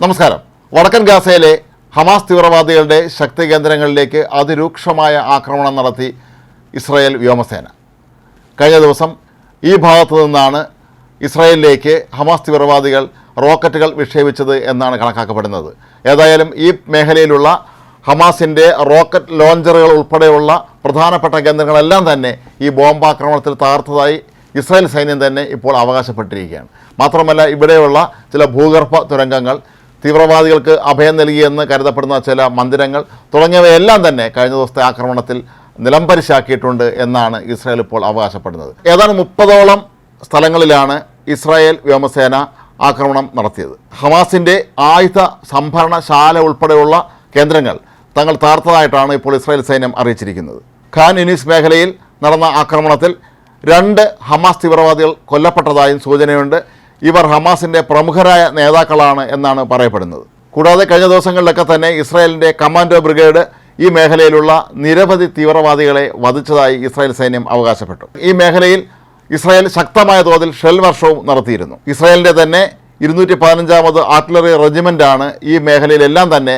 നമസ്കാരം. വടക്കൻ ഗാസയിലെ ഹമാസ് തീവ്രവാദികളുടെ ശക്തി കേന്ദ്രങ്ങളിലേക്ക് അതിരൂക്ഷമായ ആക്രമണം നടത്തി ഇസ്രായേൽ വ്യോമസേന. കഴിഞ്ഞ ദിവസം ഈ ഭാഗത്തു നിന്നാണ് ഇസ്രായേലിലേക്ക് ഹമാസ് തീവ്രവാദികൾ റോക്കറ്റുകൾ വിക്ഷേപിച്ചത് എന്നാണ് കണക്കാക്കപ്പെടുന്നത്. ഏതായാലും ഈ മേഖലയിലുള്ള ഹമാസിന്റെ റോക്കറ്റ് ലോഞ്ചറുകൾ ഉൾപ്പെടെയുള്ള പ്രധാനപ്പെട്ട കേന്ദ്രങ്ങളെല്ലാം തന്നെ ഈ ബോംബാക്രമണത്തിൽ തകർത്തതായി ഇസ്രായേൽ സൈന്യം തന്നെ ഇപ്പോൾ അവകാശപ്പെട്ടിരിക്കുകയാണ്. മാത്രമല്ല ഇവിടെയുള്ള ചില ഭൂഗർഭ തുരങ്കങ്ങൾ തീവ്രവാദികൾക്ക് അഭയം നൽകിയെന്ന് കരുതപ്പെടുന്ന ചില മന്ദിരങ്ങൾ തുടങ്ങിയവയെല്ലാം തന്നെ കഴിഞ്ഞ ദിവസത്തെ ആക്രമണത്തിൽ നിലംപരിശാക്കിയിട്ടുണ്ട് എന്നാണ് ഇസ്രായേൽ ഇപ്പോൾ അവകാശപ്പെടുന്നത്. ഏതാണ്ട് മുപ്പതോളം സ്ഥലങ്ങളിലാണ് ഇസ്രായേൽ വ്യോമസേന ആക്രമണം നടത്തിയത്. ഹമാസിന്റെ ആയുധ സംഭരണശാല ഉൾപ്പെടെയുള്ള കേന്ദ്രങ്ങൾ തങ്ങൾ താർത്തതായിട്ടാണ് ഇപ്പോൾ ഇസ്രായേൽ സൈന്യം അറിയിച്ചിരിക്കുന്നത്. ഖാൻ യുനീസ് മേഖലയിൽ നടന്ന ആക്രമണത്തിൽ രണ്ട് ഹമാസ് തീവ്രവാദികൾ കൊല്ലപ്പെട്ടതായും സൂചനയുണ്ട്. ഇവർ ഹമാസിന്റെ പ്രമുഖരായ നേതാക്കളാണ് എന്നാണ് പറയപ്പെടുന്നത്. കൂടാതെ കഴിഞ്ഞ ദിവസങ്ങളിലൊക്കെ തന്നെ ഇസ്രായേലിന്റെ കമാൻഡോ ബ്രിഗേഡ് ഈ മേഖലയിലുള്ള നിരവധി തീവ്രവാദികളെ വധിച്ചതായി ഇസ്രായേൽ സൈന്യം അവകാശപ്പെട്ടു. ഈ മേഖലയിൽ ഇസ്രായേൽ ശക്തമായ തോതിൽ ഷെൽ വർഷവും നടത്തിയിരുന്നു. ഇസ്രായേലിന്റെ തന്നെ ഇരുന്നൂറ്റി പതിനഞ്ചാമത് ആർട്ടിലറി റെജിമെന്റാണ് ഈ മേഖലയിലെല്ലാം തന്നെ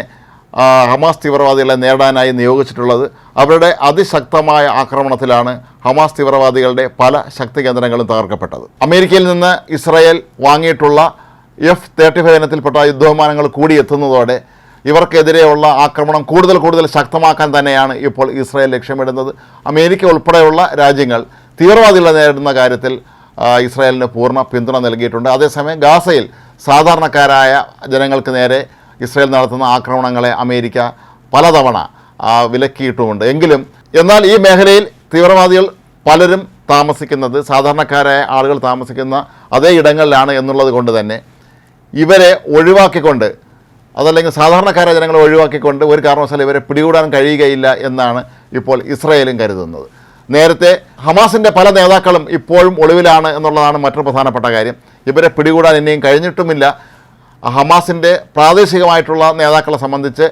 ഹമാസ് തീവ്രവാദികളെ നേടാനായി നിയോഗിച്ചിട്ടുള്ളത്. അവരുടെ അതിശക്തമായ ആക്രമണത്തിലാണ് ഹമാസ് തീവ്രവാദികളുടെ പല ശക്തി കേന്ദ്രങ്ങളും തകർക്കപ്പെട്ടത്. അമേരിക്കയിൽ നിന്ന് ഇസ്രായേൽ വാങ്ങിയിട്ടുള്ള എഫ് തേർട്ടി ഫൈവ് ഇനത്തിൽപ്പെട്ട യുദ്ധവിമാനങ്ങൾ കൂടി എത്തുന്നതോടെ ഇവർക്കെതിരെയുള്ള ആക്രമണം കൂടുതൽ കൂടുതൽ ശക്തമാക്കാൻ തന്നെയാണ് ഇപ്പോൾ ഇസ്രായേൽ ലക്ഷ്യമിടുന്നത്. അമേരിക്ക ഉൾപ്പെടെയുള്ള രാജ്യങ്ങൾ തീവ്രവാദികളെ നേരിടുന്ന കാര്യത്തിൽ ഇസ്രായേലിന് പൂർണ പിന്തുണ നൽകിയിട്ടുണ്ട്. അതേസമയം ഗാസയിൽ സാധാരണക്കാരായ ജനങ്ങൾക്ക് നേരെ ഇസ്രായേൽ നടത്തുന്ന ആക്രമണങ്ങളെ അമേരിക്ക പലതവണ വിലക്കിയിട്ടുമുണ്ട്. എങ്കിലും എന്നാൽ ഈ മേഖലയിൽ തീവ്രവാദികൾ പലരും താമസിക്കുന്നത് സാധാരണക്കാരായ ആളുകൾ താമസിക്കുന്ന അതേ ഇടങ്ങളിലാണ് എന്നുള്ളത് കൊണ്ട് തന്നെ ഇവരെ ഒഴിവാക്കിക്കൊണ്ട് അതല്ലെങ്കിൽ സാധാരണക്കാരായ ജനങ്ങളെ ഒഴിവാക്കിക്കൊണ്ട് ഒരു കാരണവശാലും ഇവരെ പിടികൂടാൻ കഴിയുകയില്ല എന്നാണ് ഇപ്പോൾ ഇസ്രയേലും കരുതുന്നത്. നേരത്തെ ഹമാസിന്റെ പല നേതാക്കളും ഇപ്പോഴും ഒളിവിലാണ് എന്നുള്ളതാണ് മറ്റൊരു പ്രധാനപ്പെട്ട കാര്യം. ഇവരെ പിടികൂടാൻ ഇനിയും കഴിഞ്ഞിട്ടുമില്ല. ഹമാസിന്റെ പ്രാദേശികമായിട്ടുള്ള നേതാക്കളെ സംബന്ധിച്ച്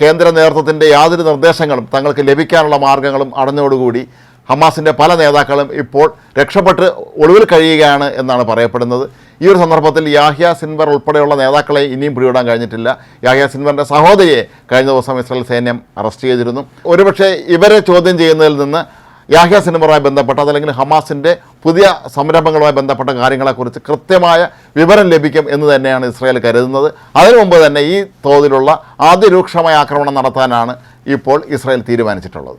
കേന്ദ്ര നേതൃത്വത്തിന്റെ യാതൊരു നിർദ്ദേശങ്ങളും തങ്ങൾക്ക് ലഭിക്കാനുള്ള മാർഗങ്ങളും അടഞ്ഞോടുകൂടി ഹമാസിന്റെ പല നേതാക്കളും ഇപ്പോൾ രക്ഷപ്പെട്ട് ഒളിവിൽ കഴിയുകയാണ് എന്നാണ് പറയപ്പെടുന്നത്. ഈ ഒരു സന്ദർഭത്തിൽ യാഹ്യ സിൻവർ ഉൾപ്പെടെയുള്ള നേതാക്കളെ ഇനിയും പിടികൂടാൻ കഴിഞ്ഞിട്ടില്ല. യാഹ്യ സിൻവറിന്റെ സഹോദരിയെ കഴിഞ്ഞ ദിവസം ഇസ്രായേൽ സൈന്യം അറസ്റ്റ് ചെയ്തിരുന്നു. ഒരുപക്ഷെ ഇവരെ ചോദ്യം ചെയ്യുന്നതിൽ നിന്ന് യാഹ്യ സിനിമറുമായി ബന്ധപ്പെട്ട അതല്ലെങ്കിൽ ഹമാസിന്റെ പുതിയ സംരംഭങ്ങളുമായി ബന്ധപ്പെട്ട കാര്യങ്ങളെക്കുറിച്ച് കൃത്യമായ വിവരം ലഭിക്കും എന്ന് തന്നെയാണ് ഇസ്രായേൽ കരുതുന്നത്. അതിനു മുമ്പ് തന്നെ ഈ തോതിലുള്ള അതിരൂക്ഷമായ ആക്രമണം നടത്താനാണ് ഇപ്പോൾ ഇസ്രായേൽ തീരുമാനിച്ചിട്ടുള്ളത്.